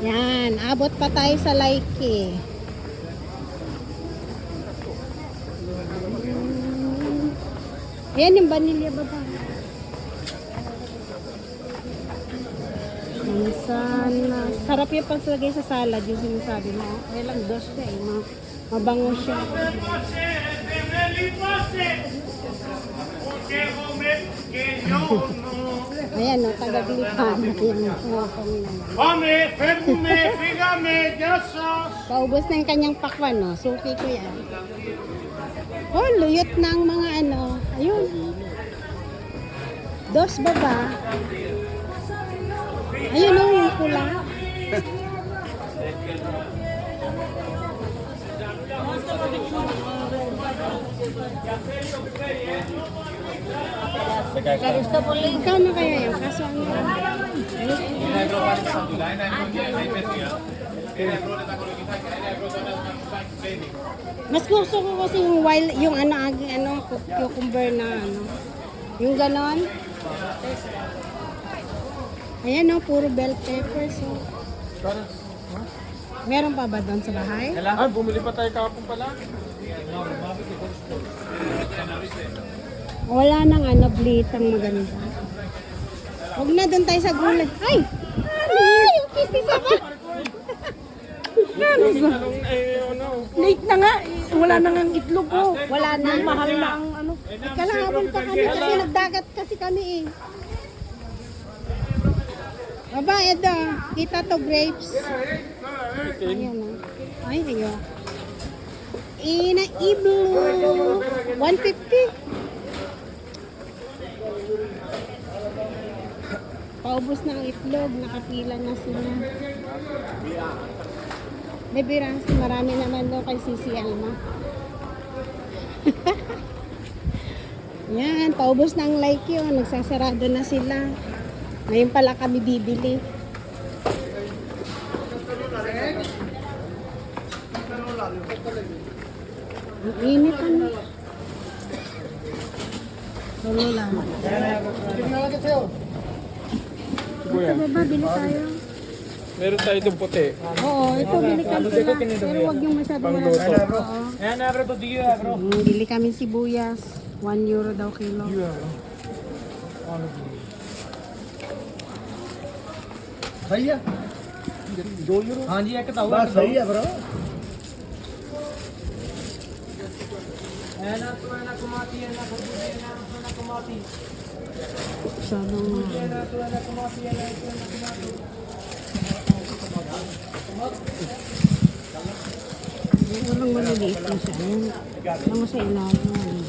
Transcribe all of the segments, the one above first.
Yan, abot pa tayo sa Laiki. Ayan yung vanilla baba. Minsan, sarap yung pagsalagay sa salad, yung sinasabi mo. Kaya lang dos siya eh, ma mabango siya. Ayan o, taga-Bilipan. Ayan o, kumapang naman. Fame, ferme, fígame, ya sos. Paubos na yung kanyang pakwan, no? Suki ko yan. Oh, luyot ng mga ano. Ayun. Dos baba. Ayun o, yung pula. Magkano kaya yung kaso ang Mas gusto ko kasi yung wild, yung ano, agi- ano, cu- cucumber na ano. Yung ganon. Ayan o, puro bell peppers. Oh. Meron pa ba doon sa bahay? Ay, bumili pa tayo kahapon pala. Wala nang ano, blitang maganda. Huwag na doon tayo sa gulay. Ay! Ay! Yung kistis ako! Eh, ano, Late na nga, eh, wala na nga itlog ko. Wala na. Mahal na ang ano. Kalahapon pa kami kasi nagdagat kasi kami eh. Aba, edo. Kita to grapes. Ayan o. Ay, ayo. Ina iblo. 150. Paubos na ang itlog. Nakapila na sila. May biransi. Marami naman daw kay Sisi Alma. Yan, paubos ang like yun. Nagsasarado na sila. Ngayon pala kami bibili. ini kan dulu Solo lang. Bili tayo. Meron tayo itong puti. Oo, ito bili kami. Pero huwag yung do bro? Bili kami sibuyas. euro daw kilo. ਸਹੀ 2 euro. ਹਾਂਜੀ ਇੱਕ ਤਾਂ ਬਸ bro. Ayan na, tuwa na kumati. Ayan na, kumbuli na, tuwa na kumati. Masyado. Ayan na, tuwa na kumati. Ayan na, tuwa na kumati. Yung unang maliliit na siya. Yung sa ilalim.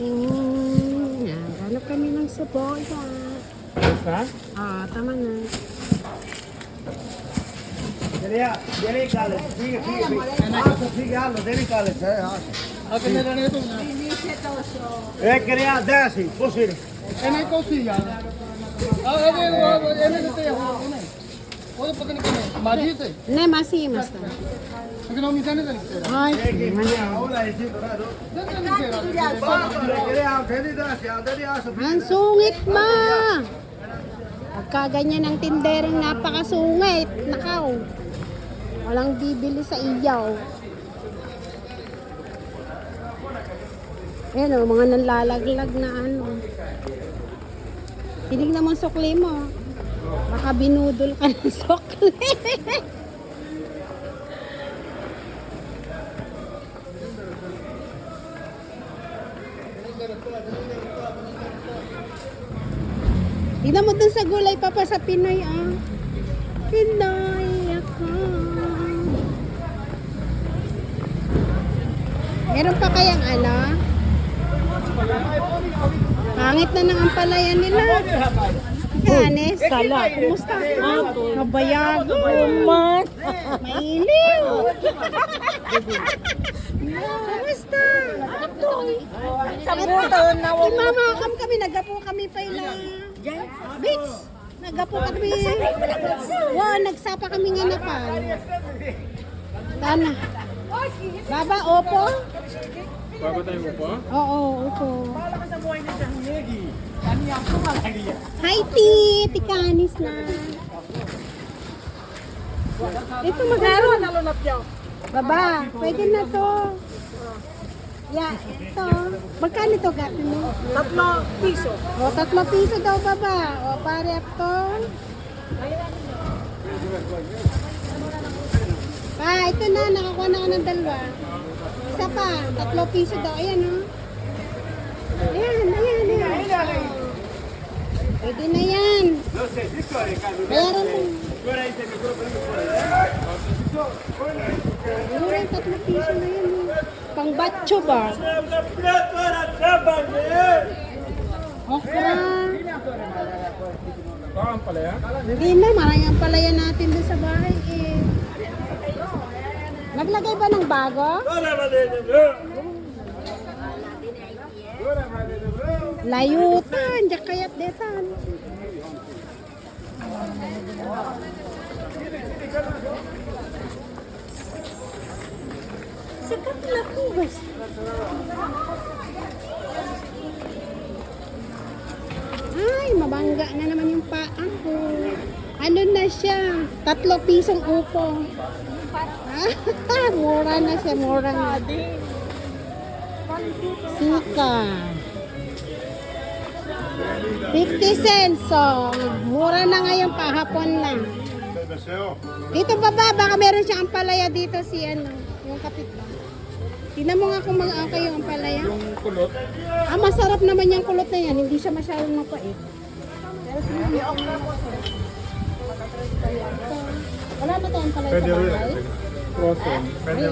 Mm, yan. Hanap kami ng saboya. Yes, ha? Oo, tama na. Daily college ठीक है ठीक है हाँ तो ठीक है हाँ daily college है हाँ अकेले रहने तो एक करिया दस ही कुछ ही એને કોસી યાર હવે એને રીતે ઓય પકડ કે માજી છે ને માસી મસ્ત એકનો મિસાને તરીકે હા ઓલા છે બરાબર કરે આ ફેરી દા છે આ દે આ સungit ma Pagka ganyan ang tinderang napakasungit, nakaw. Walang bibili sa iyaw. Ayan o, mga nanlalaglag na ano. Tinignan mo sukli mo. Baka binudol ka ng sukli. Tignan mo dun sa gulay pa pa sa Pinoy ah. Pinoy ako. Meron pa kayang ano? Pangit na ng ampalayan nila. Ganes, sala. Kumusta? Ah, kabayago. Man. Mailiw. Kumusta? Sa buto na Imamakam kami, nagapo kami pa ila. Beach. Nagapo kami. Wow, nagsapa kami nga na pa. Tana. Baba, opo? Bago tayo mo po? Oo, opo. Hi, Ti! Tikanis na. Ito magkano nalunap niyo? Baba, pwede na to. Ya, ito. Magkano to gato mo? Tatlo piso. O, tatlo piso daw baba. O, pare to. Pa, ito na. Nakakuha na ako ng dalawa. Isa pa. Tatlo piso daw. Ayan, o. Ayan, ayan, ayan. Pwede na yan. Mo. Mura yung tatlo piso na yan. o. Pang batcho ba? Okra. Hindi na, marami ang palaya natin dun sa bahay. Naglagay ba ng bago? Layutan, diyak kayat detan. Sikat na po ba? Ay, mabangga na naman yung paa ko. Ano na siya? Tatlo pisong upo. Ah, mura na siya, mura na. Sika. 50 cents. So, mura na ngayon pa, hapon na. Dito baba, baka meron siyang ampalaya dito si ano, yung kapit. Tingnan mo nga kung mag-angka yung ampalaya. Yung kulot? Ah, masarap naman yung kulot na yan. Hindi siya masyadong mapait. Pero po. Wala ba tayong palay sa bahay? Ay,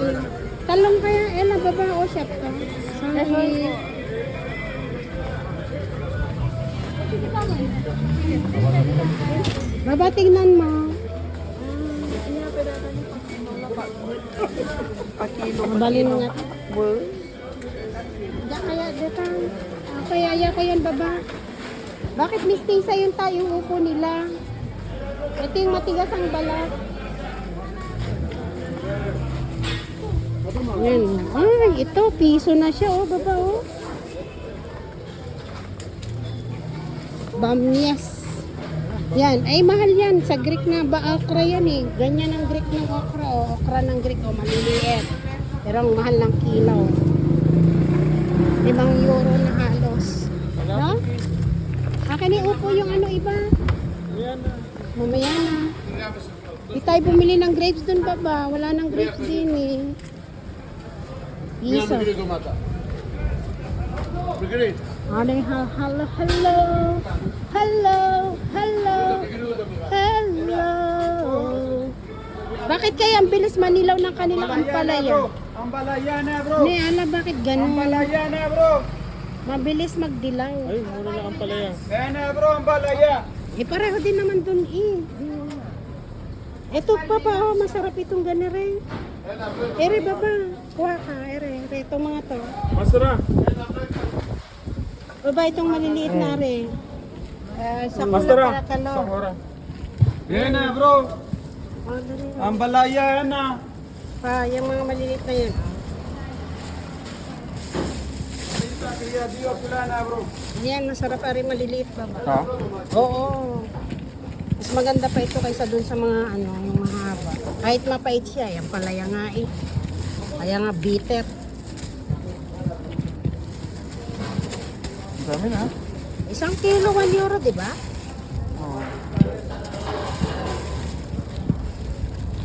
Talong kaya, eh, nababa o chef ka. Sorry. Baba, tingnan mo. Mabalin nga. Diyan kaya, dito. Ah, kaya, ya ko yan, baba. Bakit mistisa yung tayong upo nila? Ito yung matigas ang balat. Yan. Ay, ito, piso na siya, oh, baba, oh. Bamyas. Yan, ay mahal yan. Sa Greek na ba okra yan eh. Ganyan ang Greek ng okra, oh. Okra ng Greek, oh, maliliit. Pero ang mahal ng kilo. Limang euro na halos. No? Akin ni upo yung ano iba. Mamaya na. Di tayo bumili ng grapes dun baba. Wala nang grapes din eh. Isa. Ano yung ha- hello, hello, hello, hello, hello. Bakit kaya ang bilis manilaw ng kanilang ampalaya? Ambalaya na bro. Ne, ala bakit ganun? Ambalaya na bro. Mabilis magdilaw. Kaya na bro, ambalaya. Eh, pareho din naman dun eh. Ito pa pa, oh, masarap itong ganere. Ere, baba. Kuha ka, ere. Ere, itong mga to. Masarap. Baba, itong maliliit na re. Uh, sa Masarap. para kalo. Kaya na bro. Oh, dali. Ambalaya na. Pa, yung mga maliliit na yan. Yan, masarap pa rin maliliit baba. Ha? Oo. Mas maganda pa ito kaysa dun sa mga ano, yung mahaba. Kahit mapait siya, yan palaya nga eh. Kaya nga bitter. Ang dami na. Isang kilo, 1 euro, di ba?